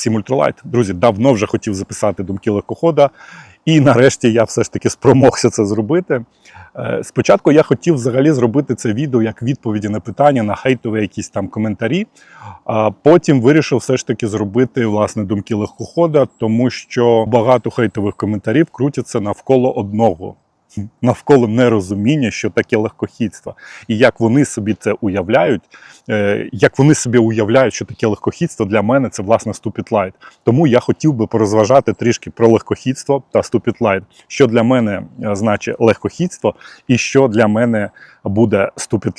Всім ультралайт. Друзі, давно вже хотів записати думки легкохода, і нарешті я все ж таки спромогся це зробити. Е, Спочатку я хотів взагалі зробити це відео як відповіді на питання, на хейтові якісь там коментарі. А потім вирішив все ж таки зробити власне думки легкохода, тому що багато хейтових коментарів крутяться навколо одного. Навколо нерозуміння, що таке легкохідство, і як вони собі це уявляють, е, як вони собі уявляють, що таке легкохідство для мене це власне Light. Тому я хотів би порозважати трішки про легкохідство та Light. Що для мене е, значить легкохідство, і що для мене буде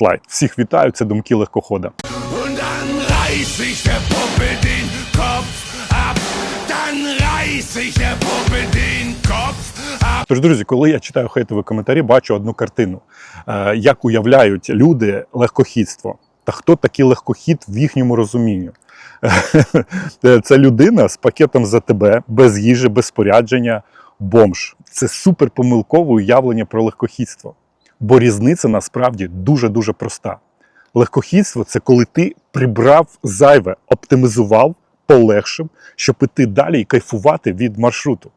Light. Всіх вітаю, це думки легкохода. Kopf ab. Dann reiß der Puppe den Kopf. Тож, друзі, коли я читаю хейтові коментарі, бачу одну картину, Е, як уявляють люди легкохідство. Та хто такий легкохід в їхньому розумінні? Е, Це людина з пакетом за тебе, без їжі, без спорядження, бомж. Це суперпомилкове уявлення про легкохідство. Бо різниця насправді дуже-дуже проста. Легкохідство це коли ти прибрав зайве, оптимізував, полегшив, щоб іти далі і кайфувати від маршруту.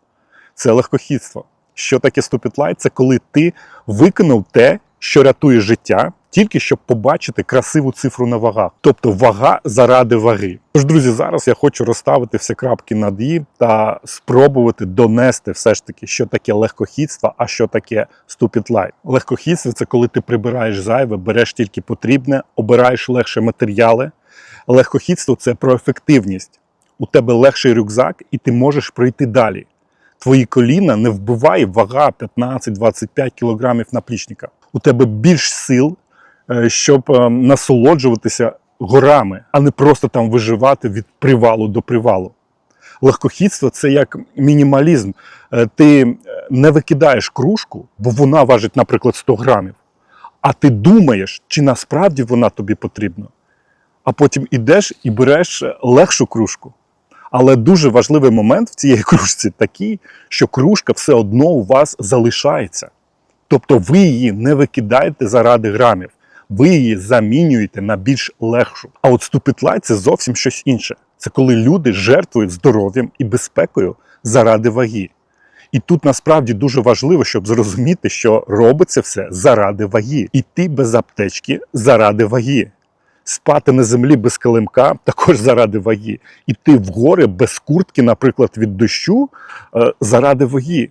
Це легкохідство. Що таке Stupid Це коли ти виконав те, що рятує життя, тільки щоб побачити красиву цифру на вагах. Тобто вага заради ваги. Тож, друзі, зараз я хочу розставити всі крапки над «і» та спробувати донести все ж таки, що таке легкохідство, а що таке Light. Легкохідство це коли ти прибираєш зайве, береш тільки потрібне, обираєш легше матеріали. Легкохідство це про ефективність. У тебе легший рюкзак, і ти можеш пройти далі твої коліна не вбиває вага 15-25 кілограмів наплічника. У тебе більш сил, е, щоб е, насолоджуватися горами, а не просто там виживати від привалу до привалу. Легкохідство це як мінімалізм. Е, Ти не викидаєш кружку, бо вона важить, наприклад, 100 грамів. А ти думаєш, чи насправді вона тобі потрібна. А потім ідеш і береш легшу кружку. Але дуже важливий момент в цій кружці такий, що кружка все одно у вас залишається. Тобто ви її не викидаєте заради грамів, ви її замінюєте на більш легшу. А от Light – це зовсім щось інше. Це коли люди жертвують здоров'ям і безпекою заради ваги. І тут насправді дуже важливо, щоб зрозуміти, що робиться все заради ваги. Іти без аптечки заради ваги спати на землі без килимка також заради ваги. Іти в гори без куртки, наприклад, від дощу е, заради ваги.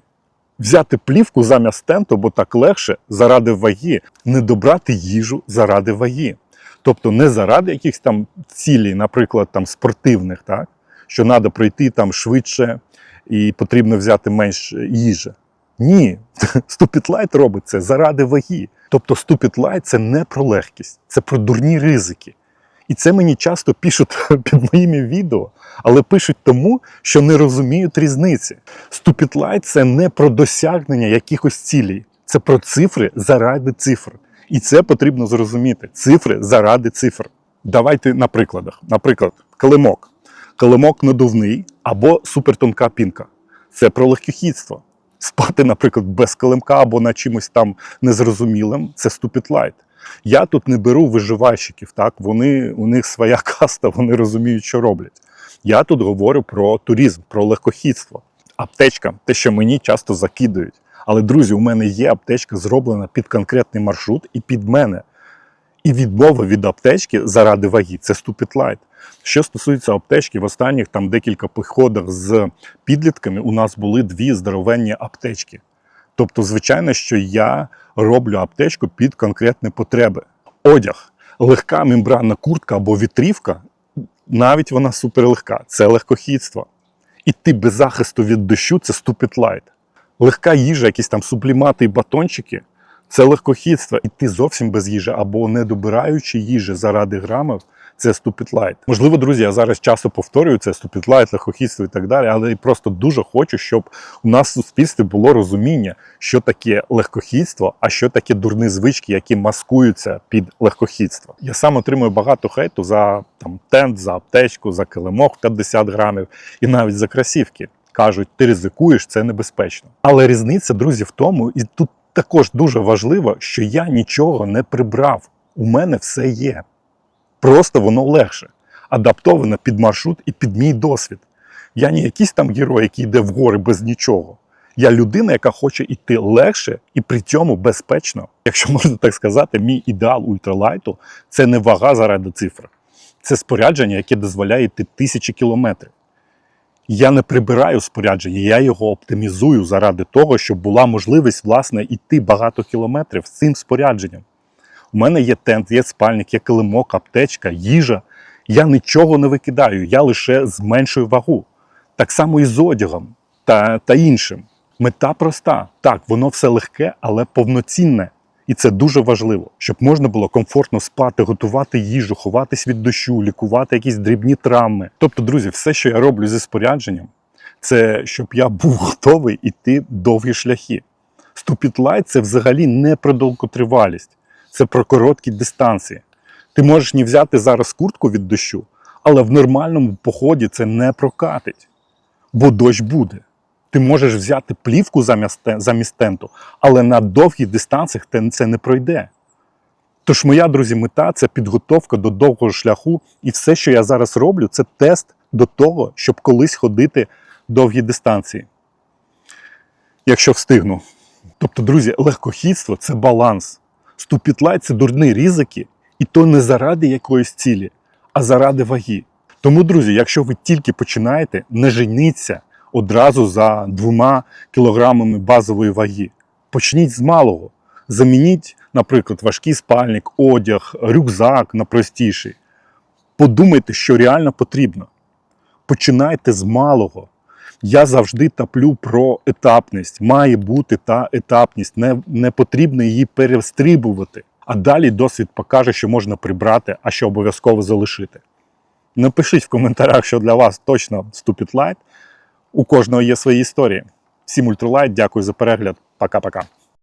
Взяти плівку замість тенту, бо так легше заради ваги, не добрати їжу заради ваги. Тобто не заради якихось там цілей, наприклад, там спортивних, так? що треба пройти там швидше і потрібно взяти менш їжі. Ні, Stupid Light робить це заради ваги. Тобто Stupid Light – це не про легкість, це про дурні ризики. І це мені часто пишуть під моїми відео, але пишуть тому, що не розуміють різниці. Stupid Light – це не про досягнення якихось цілей, це про цифри заради цифр. І це потрібно зрозуміти. Цифри заради цифр. Давайте на прикладах. Наприклад, килимок. Килимок надувний або супертонка пінка. Це про легкохідство. Спати, наприклад, без килимка або на чимось там незрозумілим це Stupid Light. Я тут не беру виживальщиків, так вони у них своя каста, вони розуміють, що роблять. Я тут говорю про туризм, про легкохідство. Аптечка, те, що мені часто закидують. Але, друзі, у мене є аптечка, зроблена під конкретний маршрут і під мене. І відмова від аптечки заради ваги це Stupid Light. Що стосується аптечки, в останніх там декілька походах з підлітками у нас були дві здоровенні аптечки. Тобто, звичайно, що я роблю аптечку під конкретні потреби. Одяг, легка мембранна куртка або вітрівка, навіть вона суперлегка, це легкохідство. Іти без захисту від дощу це Light. Легка їжа, якісь там сублімати і батончики це легкохідство. Іти зовсім без їжі або не добираючи їжі заради грамів, це Stupid Light. Можливо, друзі, я зараз часто повторюю це Stupid Light, легкохідство і так далі, але просто дуже хочу, щоб у нас в суспільстві було розуміння, що таке легкохідство, а що таке дурні звички, які маскуються під легкохідство. Я сам отримую багато хейту за там тент, за аптечку, за килимок 50 грамів і навіть за кросівки. Кажуть, ти ризикуєш, це небезпечно. Але різниця, друзі, в тому, і тут також дуже важливо, що я нічого не прибрав. У мене все є. Просто воно легше, адаптоване під маршрут і під мій досвід. Я не якийсь там герой, який йде в гори без нічого. Я людина, яка хоче йти легше і при цьому безпечно. Якщо можна так сказати, мій ідеал ультралайту це не вага заради цифр. Це спорядження, яке дозволяє йти тисячі кілометрів. Я не прибираю спорядження, я його оптимізую заради того, щоб була можливість власне йти багато кілометрів з цим спорядженням. У мене є тент, є спальник, є килимок, аптечка, їжа. Я нічого не викидаю, я лише зменшую вагу. Так само і з одягом та, та іншим. Мета проста. Так, воно все легке, але повноцінне. І це дуже важливо, щоб можна було комфортно спати, готувати їжу, ховатись від дощу, лікувати якісь дрібні травми. Тобто, друзі, все, що я роблю зі спорядженням, це щоб я був готовий іти довгі шляхи. Light – це взагалі не про довготривалість, це про короткі дистанції. Ти можеш не взяти зараз куртку від дощу, але в нормальному поході це не прокатить, бо дощ буде. Ти можеш взяти плівку замість, тенту, але на довгих дистанціях це не пройде. Тож моя, друзі, мета це підготовка до довгого шляху, і все, що я зараз роблю, це тест до того, щоб колись ходити довгі дистанції. Якщо встигну. Тобто, друзі, легкохідство це баланс. Ступітлайт це дурні ризики, і то не заради якоїсь цілі, а заради ваги. Тому, друзі, якщо ви тільки починаєте, не женіться одразу за двома кілограмами базової ваги. Почніть з малого. Замініть, наприклад, важкий спальник, одяг, рюкзак на простіший. Подумайте, що реально потрібно. Починайте з малого. Я завжди таплю про етапність. Має бути та етапність. Не, не потрібно її перестрибувати. А далі досвід покаже, що можна прибрати, а що обов'язково залишити. Напишіть в коментарях, що для вас точно Stupid Light. У кожного є свої історії. Всім ультралайт, дякую за перегляд. Пока-пока.